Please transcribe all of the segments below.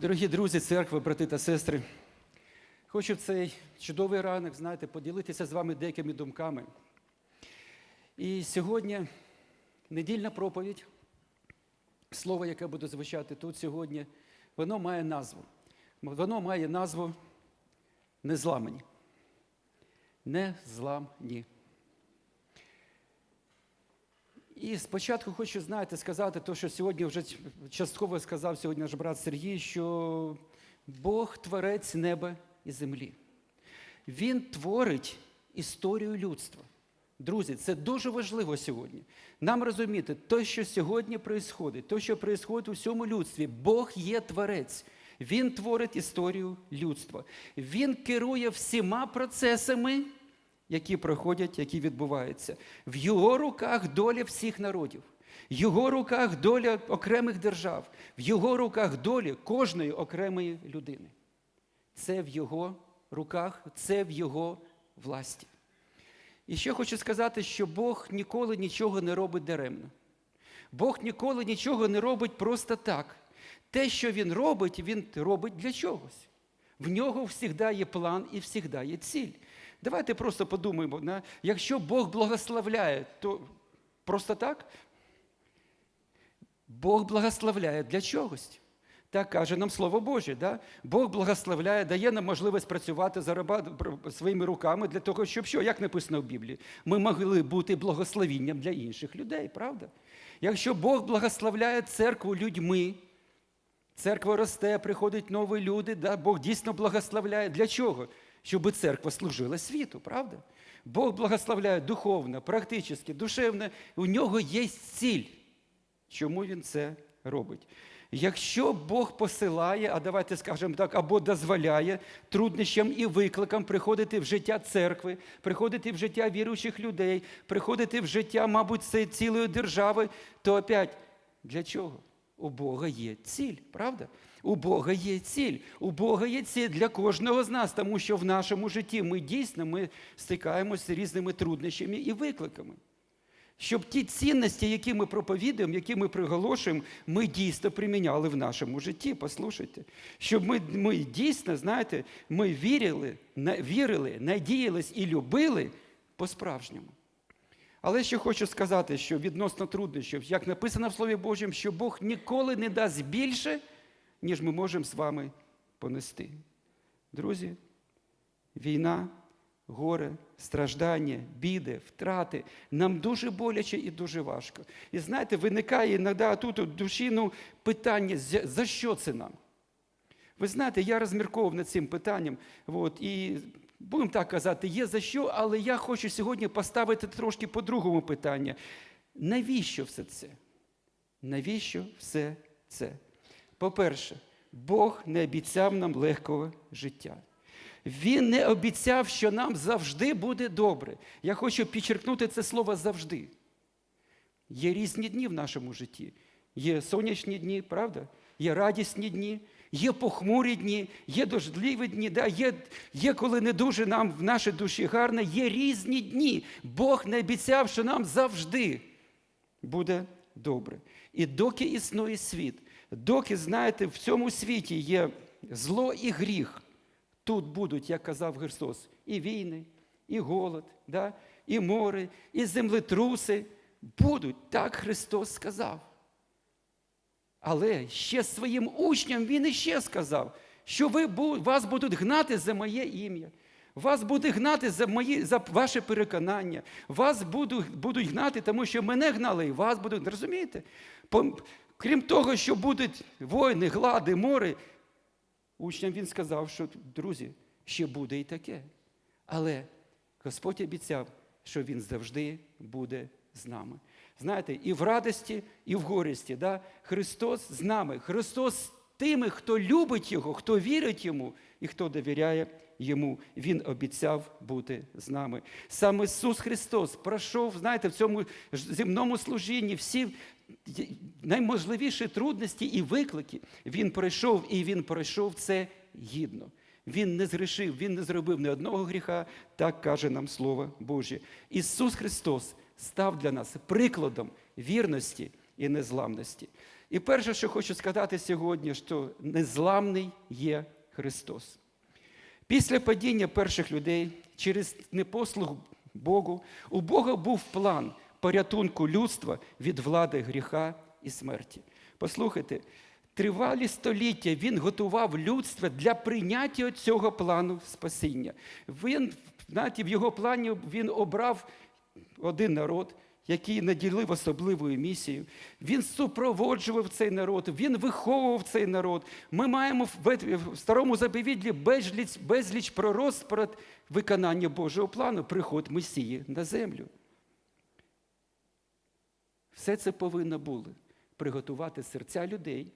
Дорогі друзі, церкви, брати та сестри, хочу цей чудовий ранок, знаєте, поділитися з вами деякими думками. І сьогодні недільна проповідь, слово, яке буде звучати тут сьогодні, воно має назву. Воно має назву незламані. Незламні. І спочатку хочу, знаєте, сказати, те, що сьогодні вже частково сказав сьогодні наш брат Сергій, що Бог творець неба і землі. Він творить історію людства. Друзі, це дуже важливо сьогодні. Нам розуміти, те, що сьогодні відбувається, те, що відбувається у всьому людстві, Бог є творець. Він творить історію людства. Він керує всіма процесами, які проходять, які відбуваються. В його руках доля всіх народів, в його руках доля окремих держав, в його руках доля кожної окремої людини. Це в його руках, це в його власті. І ще хочу сказати, що Бог ніколи нічого не робить даремно. Бог ніколи нічого не робить просто так. Те, що Він робить, Він робить для чогось. В нього завжди є план і завжди є ціль. Давайте просто подумаємо, на, якщо Бог благословляє, то просто так? Бог благословляє для чогось. Так каже нам Слово Боже. Да? Бог благословляє, дає нам можливість працювати зарабатувати своїми руками для того, щоб що, як написано в Біблії, ми могли бути благословінням для інших людей, правда? Якщо Бог благословляє церкву людьми, церква росте, приходять нові люди, да? Бог дійсно благословляє. Для чого? Щоб церква служила світу, правда? Бог благословляє духовно, практично, душевно. У нього є ціль. Чому він це робить? Якщо Бог посилає, а давайте скажемо так, або дозволяє труднощам і викликам приходити в життя церкви, приходити в життя віруючих людей, приходити в життя, мабуть, цілої держави, то опять для чого? У Бога є ціль, правда? У Бога є ціль. У Бога є ціль для кожного з нас, тому що в нашому житті ми дійсно ми стикаємося з різними труднощами і викликами. Щоб ті цінності, які ми проповідуємо, які ми приголошуємо, ми дійсно приміняли в нашому житті. Послухайте. Щоб ми ми дійсно, знаєте, ми вірили, вірили, надіялись і любили по-справжньому. Але ще хочу сказати, що відносно труднощів, як написано в Слові Божому, що Бог ніколи не дасть більше, ніж ми можемо з вами понести. Друзі, війна горе, страждання, біди, втрати. Нам дуже боляче і дуже важко. І знаєте, виникає іноді тут у душі ну, питання, за що це нам? Ви знаєте, я розмірковував над цим питанням. От, і будемо так казати, є за що, але я хочу сьогодні поставити трошки по-другому питання. Навіщо все це? Навіщо все це? По-перше, Бог не обіцяв нам легкого життя. Він не обіцяв, що нам завжди буде добре. Я хочу підчеркнути це слово завжди. Є різні дні в нашому житті. Є сонячні дні, правда? Є радісні дні, є похмурі дні, є дождливі дні, да? є, є коли не дуже нам в нашій душі гарно, є різні дні. Бог не обіцяв, що нам завжди буде добре. І доки існує світ, доки, знаєте, в цьому світі є зло і гріх. Тут будуть, як казав Христос, і війни, і голод, да? і море, і землетруси. Будуть, так Христос сказав. Але ще своїм учням Він іще сказав, що ви, вас будуть гнати за моє ім'я, вас будуть гнати за мої, за ваше переконання, вас будуть, будуть гнати, тому що мене гнали, і вас будуть. Розумієте? Крім того, що будуть воїни, глади, море, Учням він сказав, що, друзі, ще буде і таке. Але Господь обіцяв, що Він завжди буде з нами. Знаєте, і в радості, і в горісті. Да? Христос з нами. Христос з тими, хто любить Його, хто вірить Йому і хто довіряє Йому. Він обіцяв бути з нами. Саме Ісус Христос пройшов, знаєте, в цьому земному служінні всі найможливіші трудності і виклики він пройшов, і він пройшов це гідно. Він не згрішив, він не зробив ні одного гріха, так каже нам Слово Боже. Ісус Христос став для нас прикладом вірності і незламності. І перше, що хочу сказати сьогодні, що незламний є Христос. Після падіння перших людей через непослух Богу, у Бога був план порятунку людства від влади гріха і смерті. Послухайте, тривалі століття він готував людство для прийняття цього плану спасіння. Він, знаєте, в його плані він обрав один народ, який наділив особливою місією. Він супроводжував цей народ, він виховував цей народ. Ми маємо в, старому заповіді безліч, безліч пророцтв про виконання Божого плану, приход Месії на землю. Все це повинно було приготувати серця людей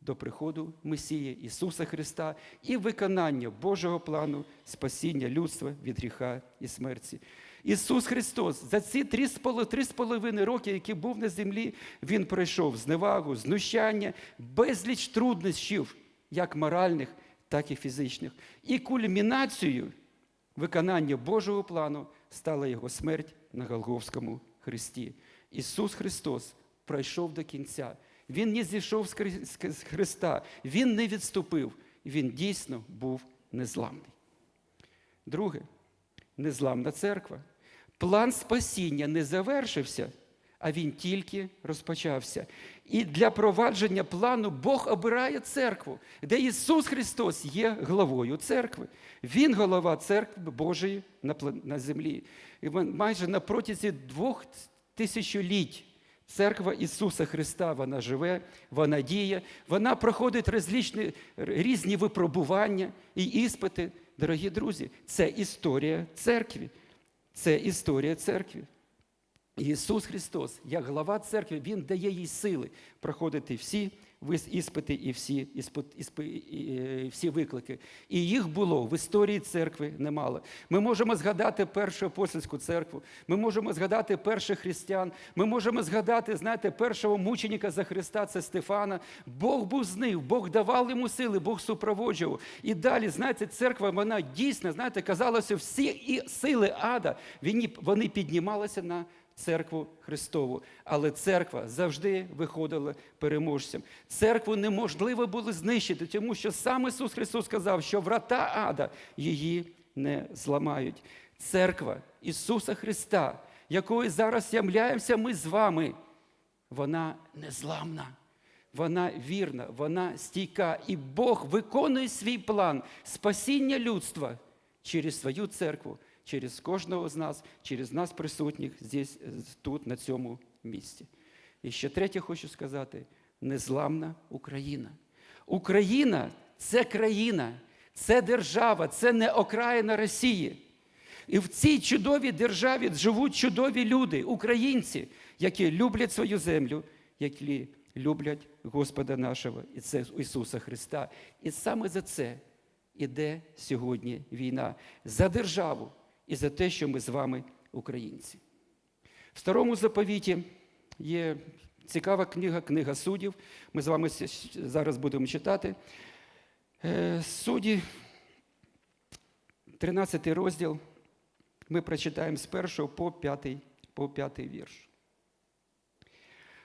до приходу Месії Ісуса Христа і виконання Божого плану спасіння людства від гріха і смерті. Ісус Христос за ці три з поло- половиною роки, які був на землі, Він пройшов зневагу, знущання, безліч труднощів, як моральних, так і фізичних. І кульмінацією виконання Божого плану стала Його смерть на Голговському Христі. Ісус Христос пройшов до кінця. Він не зійшов з Христа, Він не відступив. Він дійсно був незламний. Друге, незламна церква. План спасіння не завершився, а він тільки розпочався. І для провадження плану Бог обирає церкву, де Ісус Христос є главою церкви. Він голова церкви Божої на землі. І майже на протязі двох тисячоліть Церква Ісуса Христа, вона живе, вона діє, вона проходить розлічні, різні випробування і іспити. Дорогі друзі, це історія церкви. Це історія церкви. Ісус Христос, як глава церкви, Він дає їй сили проходити всі іспити і всі, іспит, іспи- і, всі виклики. І їх було в історії церкви немало. Ми можемо згадати першу апостольську церкву, ми можемо згадати перших християн, ми можемо згадати, знаєте, першого мученика за Христа, це Стефана. Бог був з ним, Бог давав йому сили, Бог супроводжував. І далі, знаєте, церква, вона дійсно, знаєте, казалося, всі і сили ада, вони піднімалися на церкву Христову. Але церква завжди виходила переможцем. Церкву неможливо було знищити, тому що сам Ісус Христос сказав, що врата ада її не зламають. Церква Ісуса Христа, якою зараз являємося ми з вами, вона незламна. Вона вірна, вона стійка, і Бог виконує свій план спасіння людства через свою церкву, через кожного з нас, через нас присутніх здесь, е, тут, на цьому місці. І ще третє хочу сказати: незламна Україна. Україна це країна, це держава, це не окраїна Росії. І в цій чудовій державі живуть чудові люди, українці, які люблять свою землю, які люблять Господа нашого і це Ісуса Христа. І саме за це іде сьогодні війна за державу і за те, що ми з вами українці. В старому заповіті є цікава книга, книга суддів. Ми з вами зараз будемо читати. Е, Судді, 13 розділ. Ми прочитаємо з першого по п'ятий, по п'ятий вірш.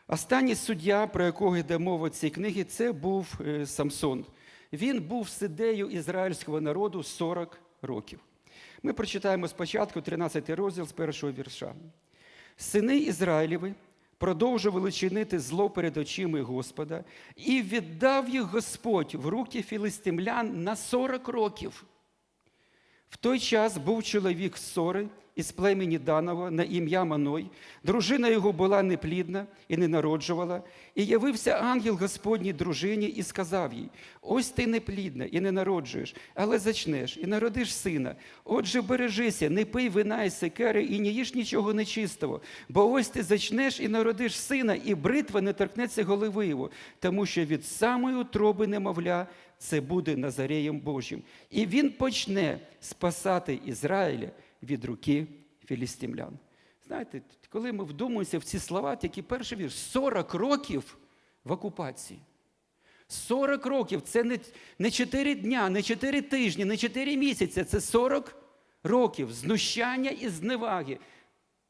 Останній суддя, про якого йде мова в цій книгі, це був е, Самсон. Він був суддею ізраїльського народу 40 років. Ми прочитаємо спочатку 13 розділ з першого вірша. Сини Ізраїлєви продовжували чинити зло перед очима Господа, і віддав їх Господь в руки філистимлян на 40 років. В той час був чоловік Сори із племені Данова на ім'я Маной. Дружина його була неплідна і не народжувала. І явився ангел Господній дружині і сказав їй: Ось ти неплідна і не народжуєш, але зачнеш і народиш сина. Отже, бережися, не пий вина і секери, і не їж нічого нечистого. Бо ось ти зачнеш і народиш сина, і бритва не торкнеться голови його, тому що від самої утроби немовля це буде Назареєм Божим. І він почне спасати Ізраїля від руки філістимлян. Знаєте, коли ми вдумуємося в ці слова, тільки перший вірш 40 років в окупації. 40 років це не, не 4 дня, не 4 тижні, не 4 місяці. Це 40 років знущання і зневаги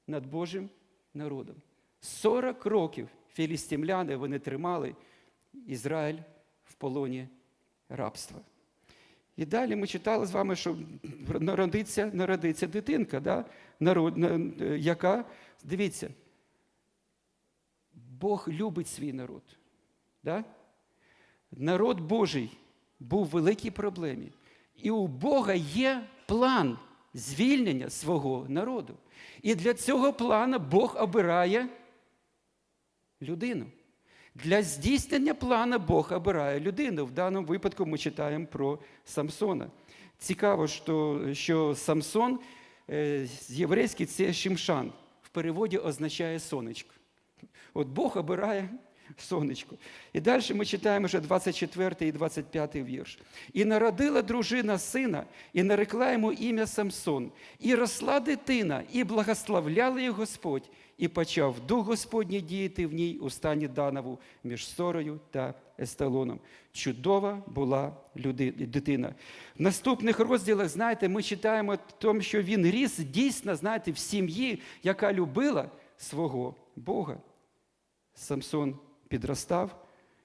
над Божим народом. 40 років філістимляни вони тримали Ізраїль в полоні рабства. І далі ми читали з вами, що народиться, народиться дитинка, да? Народ, яка, дивіться, Бог любить свій народ. Да? Народ Божий був в великій проблемі. І у Бога є план звільнення свого народу. І для цього плану Бог обирає людину. Для здійснення плана Бог обирає людину. В даному випадку ми читаємо про Самсона. Цікаво, що, що Самсон з єврейський це Шимшан. В переводі означає сонечко. От Бог обирає сонечко. І далі ми читаємо вже 24 і 25 вірш. І народила дружина сина, і нарекла йому ім'я Самсон. І росла дитина, і благословляла її Господь, і почав дух Господній діяти в ній у стані Данову між Сорою та Есталоном. Чудова була дитина. В наступних розділах, знаєте, ми читаємо тому, що він ріс дійсно, знаєте, в сім'ї, яка любила свого Бога. Самсон підростав.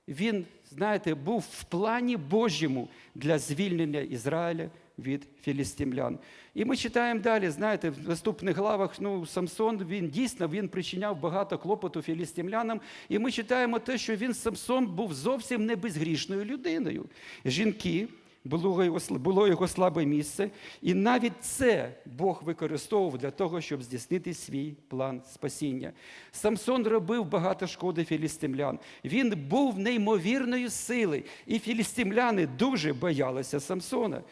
Він, знаєте, був в плані Божому для звільнення Ізраїля від філістимлян. І ми читаємо далі, знаєте, в наступних главах ну, Самсон він дійсно він причиняв багато клопоту філістимлянам. І ми читаємо те, що він Самсон був зовсім не безгрішною людиною. Жінки. Було його, слабе місце, і навіть це Бог використовував для того, щоб здійснити свій план спасіння. Самсон робив багато шкоди філістимлян. Він був неймовірної сили, і філістимляни дуже боялися Самсона.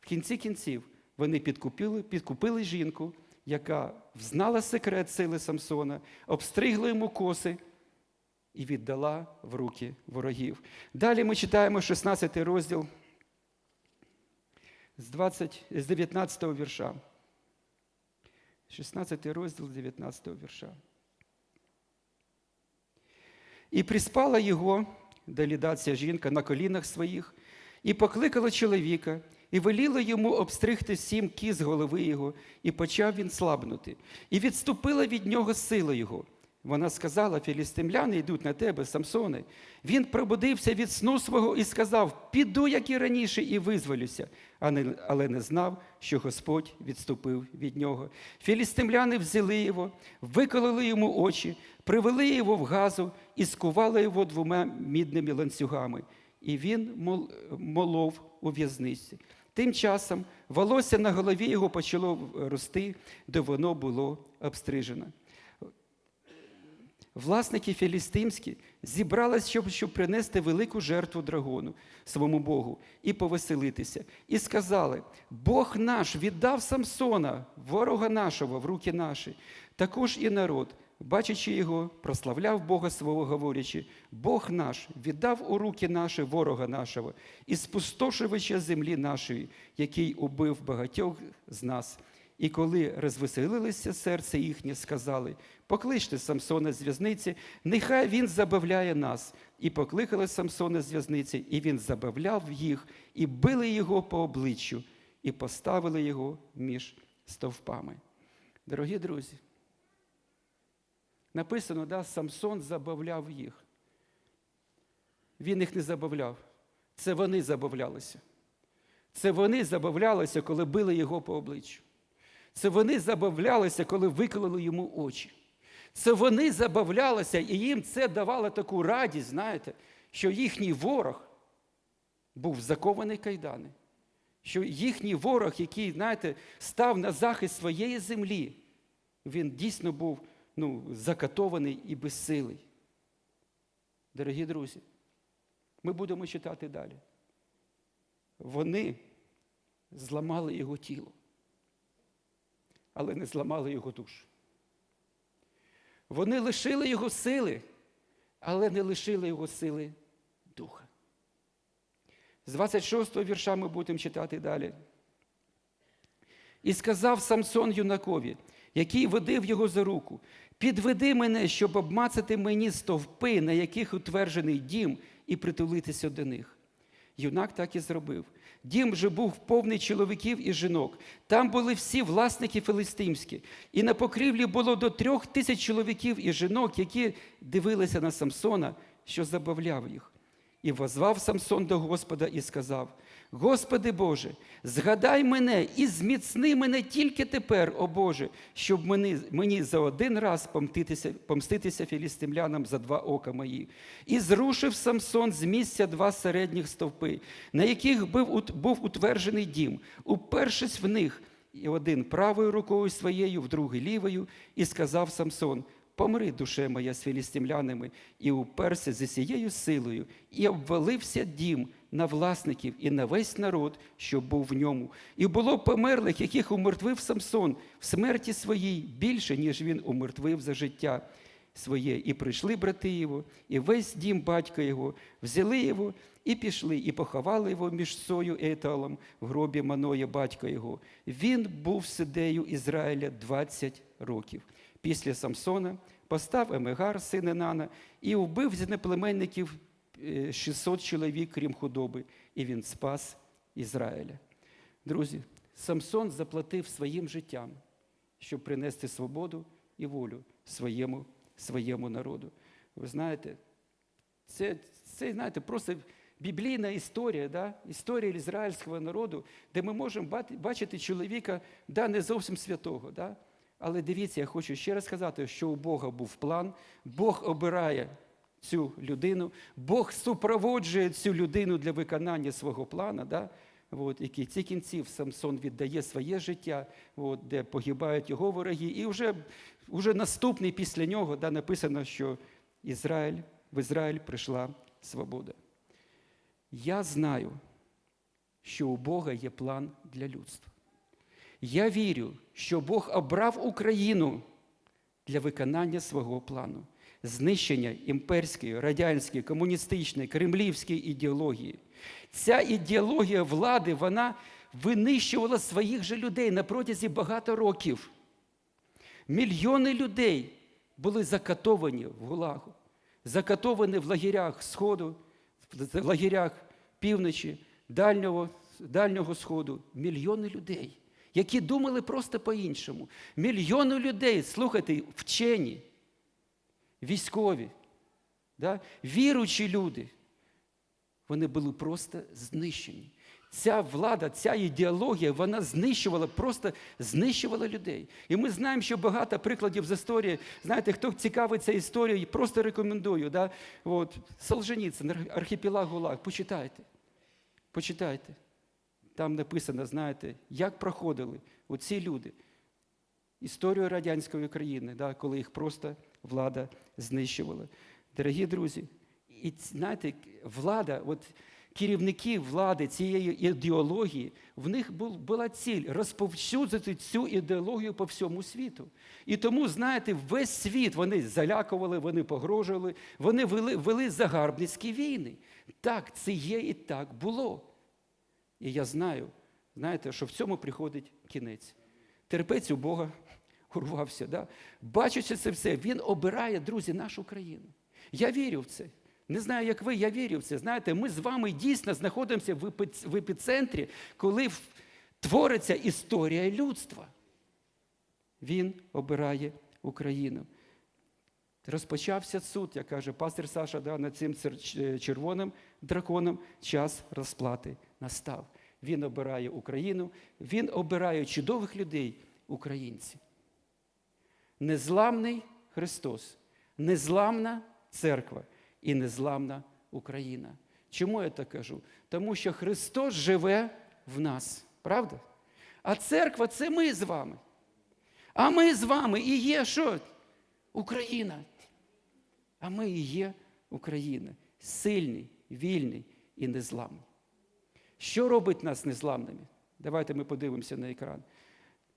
В кінці кінців вони підкупили, підкупили жінку, яка взнала секрет сили Самсона, обстригла йому коси і віддала в руки ворогів. Далі ми читаємо 16 розділ з, 20, з 19 вірша. 16 розділ 19 вірша. І приспала його, далі жінка, на колінах своїх, і покликала чоловіка, і веліла йому обстригти сім кіз голови його, і почав він слабнути. І відступила від нього сила його. Вона сказала: Філістимляни йдуть на тебе, Самсоне. Він пробудився від сну свого і сказав: Піду, як і раніше, і визволюся, але не знав, що Господь відступив від нього. Філістимляни взяли його, викололи йому очі, привели його в газу і скували його двома мідними ланцюгами. І він мол- молов у в'язниці. Тим часом волосся на голові його почало рости, де воно було обстрижено. Власники філістимські зібрались, щоб, щоб принести велику жертву драгону своєму Богу і повеселитися. І сказали: Бог наш віддав Самсона, ворога нашого, в руки наші. Також і народ, бачачи його, прославляв Бога свого, говорячи: Бог наш віддав у руки наші ворога нашого і спустошувача землі нашої, який убив багатьох з нас. І коли розвеселилося серце їхнє, сказали: Покличте Самсона з в'язниці, нехай він забавляє нас. І покликали Самсона з в'язниці, і він забавляв їх, і били його по обличчю, і поставили його між стовпами. Дорогі друзі, написано, да, Самсон забавляв їх. Він їх не забавляв. Це вони забавлялися. Це вони забавлялися, коли били його по обличчю. Це вони забавлялися, коли викололи йому очі. Це вони забавлялися, і їм це давало таку радість, знаєте, що їхній ворог був закований кайдани. Що їхній ворог, який, знаєте, став на захист своєї землі, він дійсно був ну, закатований і безсилий. Дорогі друзі, ми будемо читати далі. Вони зламали його тіло але не зламали його душу. Вони лишили його сили, але не лишили його сили духа. З 26 го вірша ми будемо читати далі. І сказав Самсон юнакові, який водив його за руку: підведи мене, щоб обмацати мені стовпи, на яких утверджений дім, і притулитися до них. Юнак так і зробив. Дім же був повний чоловіків і жінок. Там були всі власники филистимські. І на покрівлі було до трьох тисяч чоловіків і жінок, які дивилися на Самсона, що забавляв їх. І возвав Самсон до Господа і сказав: Господи Боже, згадай мене і зміцни мене тільки тепер, о Боже, щоб мені, мені за один раз помститися, помститися філістимлянам за два ока мої. І зрушив Самсон з місця два середніх стовпи, на яких був, був утверджений дім, упершись в них, і один правою рукою своєю, в другий лівою, і сказав Самсон: Помри, душе моя, з філістимлянами, і уперся зі сією силою, і обвалився дім на власників і на весь народ, що був в ньому. І було померлих, яких умертвив Самсон в смерті своїй більше, ніж він умертвив за життя своє. І прийшли брати його, і весь дім батька його, взяли його і пішли, і поховали його між Сою і Еталом в гробі Маноя батька його. Він був судею Ізраїля 20 років. Після Самсона постав Емегар, син Енана, і вбив з неплеменників е, 600 чоловік, крім худоби, і він спас Ізраїля. Друзі, Самсон заплатив своїм життям, щоб принести свободу і волю своєму, своєму народу. Ви знаєте, це, це знаєте, просто біблійна історія, да? історія ізраїльського народу, де ми можемо бачити чоловіка да, не зовсім святого. Да? Але дивіться, я хочу ще раз сказати, що у Бога був план, Бог обирає цю людину, Бог супроводжує цю людину для виконання свого плану. Да? От, і кінці кінців Самсон віддає своє життя, от, де погибають його вороги. І вже, вже наступний після нього да, написано, що Ізраїль, в Ізраїль прийшла свобода. Я знаю, що у Бога є план для людства. Я вірю, що Бог обрав Україну для виконання свого плану, знищення імперської, радянської, комуністичної, кремлівської ідеології. Ця ідеологія влади вона винищувала своїх же людей на протязі багато років. Мільйони людей були закатовані в Гулагу, закатовані в лагерях Сходу, в лагерях півночі, Дальнього, Дальнього Сходу. Мільйони людей, які думали просто по-іншому. Мільйони людей, слухайте, вчені, військові, да? віруючі люди, вони були просто знищені. Ця влада, ця ідеологія, вона знищувала, просто знищувала людей. І ми знаємо, що багато прикладів з історії. Знаєте, хто цікавиться історією, просто рекомендую. Да? От, Солженіцин, Ар- архіпелаг ГУЛАГ, почитайте. Почитайте. Там написано, знаєте, як проходили оці люди історію радянської країни, да, коли їх просто влада знищувала. Дорогі друзі, і знаєте, влада, от керівники влади цієї ідеології, в них бу- була ціль розповсюдити цю ідеологію по всьому світу. І тому, знаєте, весь світ вони залякували, вони погрожували, вони вели, вели загарбницькі війни. Так, це є і так було. І я знаю, знаєте, що в цьому приходить кінець. Терпець у Бога урвався. Да? Бачачи це все, він обирає, друзі, нашу країну. Я вірю в це. Не знаю, як ви, я вірю в це. Знаєте, ми з вами дійсно знаходимося в епіцентрі, коли твориться історія людства. Він обирає Україну. Розпочався суд, як каже пастир Саша, да, над цим червоним драконом час розплати настав. Він обирає Україну, він обирає чудових людей, українців. Незламний Христос, незламна церква і незламна Україна. Чому я так кажу? Тому що Христос живе в нас, правда? А церква це ми з вами. А ми з вами і є що? Україна. А ми і є Україна. Сильний, вільний і незламний. Що робить нас незламними? Давайте ми подивимося на екран.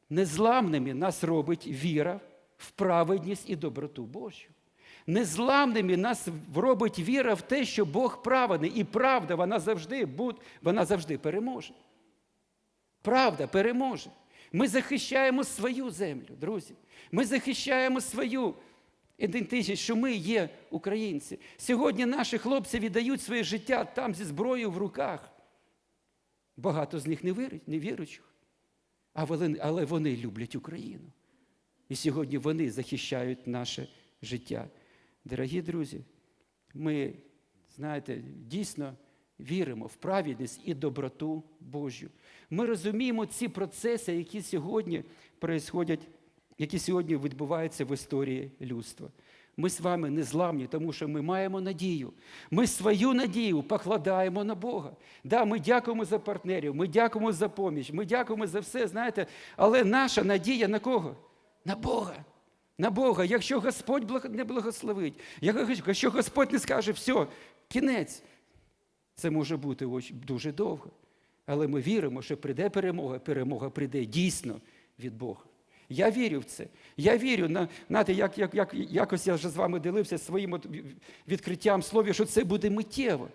Незламними нас робить віра в праведність і доброту Божу. Незламними нас робить віра в те, що Бог праведний, і правда вона завжди, буде, вона завжди переможе. Правда переможе. Ми захищаємо свою землю, друзі. Ми захищаємо свою ідентичність, що ми є українці. Сьогодні наші хлопці віддають своє життя там зі зброєю в руках. Багато з них не віручих. Але вони люблять Україну. І сьогодні вони захищають наше життя. Дорогі друзі, ми, знаєте, дійсно віримо в праведність і доброту Божу. Ми розуміємо ці процеси, які сьогодні які сьогодні відбуваються в історії людства. Ми з вами не зламні, тому що ми маємо надію. Ми свою надію покладаємо на Бога. Да, ми дякуємо за партнерів, ми дякуємо за поміч, ми дякуємо за все, знаєте, але наша надія на кого? На Бога. На Бога. Якщо Господь не благословить, якщо Господь не скаже, все, кінець, це може бути дуже довго. Але ми віримо, що прийде перемога, перемога прийде дійсно від Бога. Я вірю в це. Я вірю, на, знаєте, як, як, як, якось я вже з вами ділився своїм от відкриттям слові, що це буде миттєво.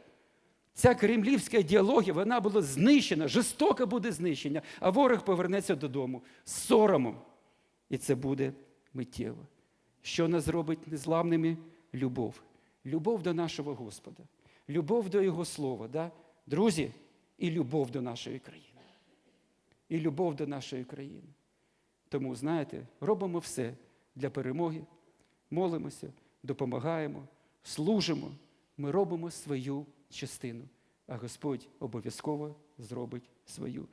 Ця кремлівська ідеологія, вона була знищена, жорстоко буде знищена, а ворог повернеться додому з соромом. І це буде миттєво. Що нас зробить незламними? Любов. Любов до нашого Господа, любов до Його Слова. Да? Друзі, і любов до нашої країни. І любов до нашої країни. Тому, знаєте, робимо все для перемоги, молимося, допомагаємо, служимо. Ми робимо свою частину, а Господь обов'язково зробить свою.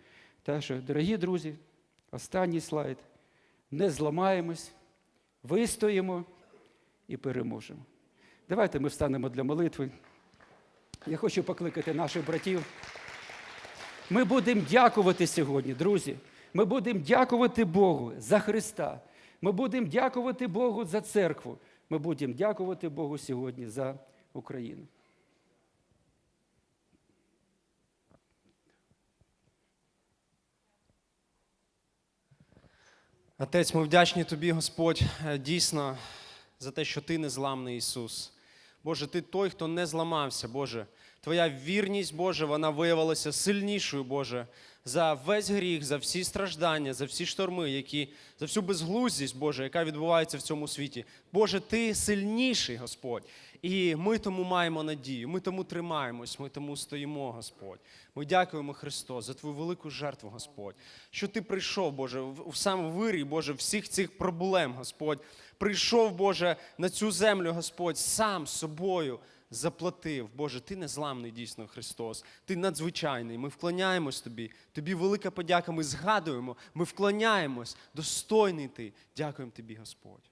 Так що, дорогі друзі, останній слайд. Не зламаємось, вистоїмо і переможемо. Давайте ми встанемо для молитви. Я хочу покликати наших братів. Ми будемо дякувати сьогодні, друзі. Ми будемо дякувати Богу за Христа. Ми будемо дякувати Богу за церкву. Ми будемо дякувати Богу сьогодні за Україну. Отець, ми вдячні тобі, Господь, е, дійсно за те, що ти незламний Ісус. Боже, ти той, хто не зламався, Боже. Твоя вірність, Боже, вона виявилася сильнішою, Боже, за весь гріх, за всі страждання, за всі шторми, які, за всю безглуздість, Боже, яка відбувається в цьому світі. Боже, ти сильніший, Господь. І ми тому маємо надію, ми тому тримаємось, ми тому стоїмо, Господь. Ми дякуємо, Христос, за Твою велику жертву, Господь, що Ти прийшов, Боже, в сам вирій, Боже, всіх цих проблем, Господь. Прийшов, Боже, на цю землю, Господь, сам собою заплатив. Боже, Ти незламний дійсно, Христос. Ти надзвичайний. Ми вклоняємось Тобі. Тобі велика подяка. Ми згадуємо, ми вклоняємось. Достойний Ти. Дякуємо Тобі, Господь.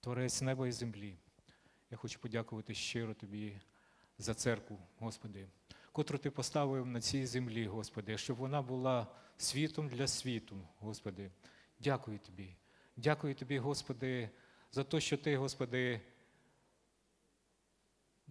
Творець неба і землі. Я хочу подякувати щиро тобі за церкву, Господи, котру ти поставив на цій землі, Господи, щоб вона була світом для світу, Господи. Дякую тобі. Дякую тобі, Господи, за те, що ти, Господи,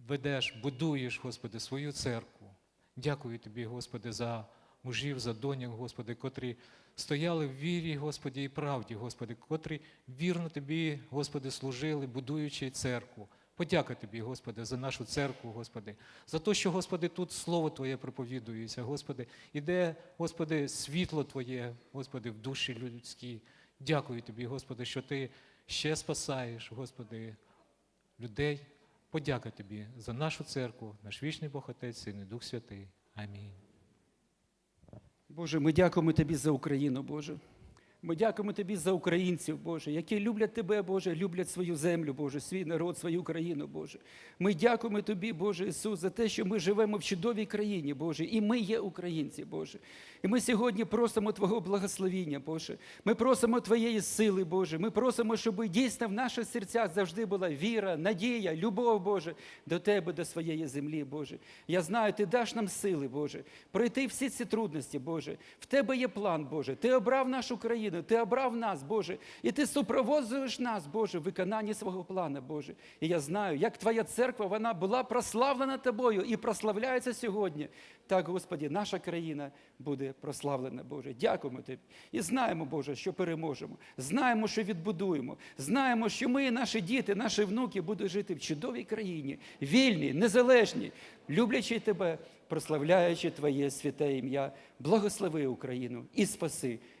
ведеш, будуєш, Господи, свою церкву. Дякую тобі, Господи, за мужів, за доньок, Господи, котрі стояли в вірі, Господи, і правді, Господи, котрі вірно тобі, Господи, служили, будуючи церкву. Подяка тобі, Господи, за нашу церкву, Господи, за те, що, Господи, тут Слово Твоє проповідується, Господи, іде, Господи, світло Твоє, Господи, в душі людській. Дякую тобі, Господи, що Ти ще спасаєш, Господи, людей. Подяка тобі за нашу церкву, наш вічний Бог Отець, Син і Дух Святий. Амінь. Боже, ми дякуємо Тобі за Україну, Боже. Ми дякуємо Тобі за українців, Боже, які люблять Тебе, Боже, люблять свою землю, Боже, свій народ, свою країну, Боже. Ми дякуємо Тобі, Боже Ісус, за те, що ми живемо в чудовій країні, Боже, і ми є українці, Боже. І ми сьогодні просимо Твого благословіння, Боже. Ми просимо Твоєї сили, Боже. Ми просимо, щоб дійсно в наших серцях завжди була віра, надія, любов, Боже, до Тебе, до своєї землі, Боже. Я знаю, Ти даш нам сили, Боже, пройти всі ці трудності, Боже. В Тебе є план, Боже. Ти обрав нашу країну, Ти обрав нас, Боже. І Ти супроводжуєш нас, Боже, в виконанні свого плану, Боже. І я знаю, як Твоя церква, вона була прославлена Тобою і прославляється сьогодні. Так, Господі, наша країна буде прославлена, Боже. Дякуємо Тобі. І знаємо, Боже, що переможемо. Знаємо, що відбудуємо. Знаємо, що ми, наші діти, наші внуки будуть жити в чудовій країні, вільній, незалежній, люблячи Тебе, прославляючи Твоє святе ім'я. Благослови Україну і спаси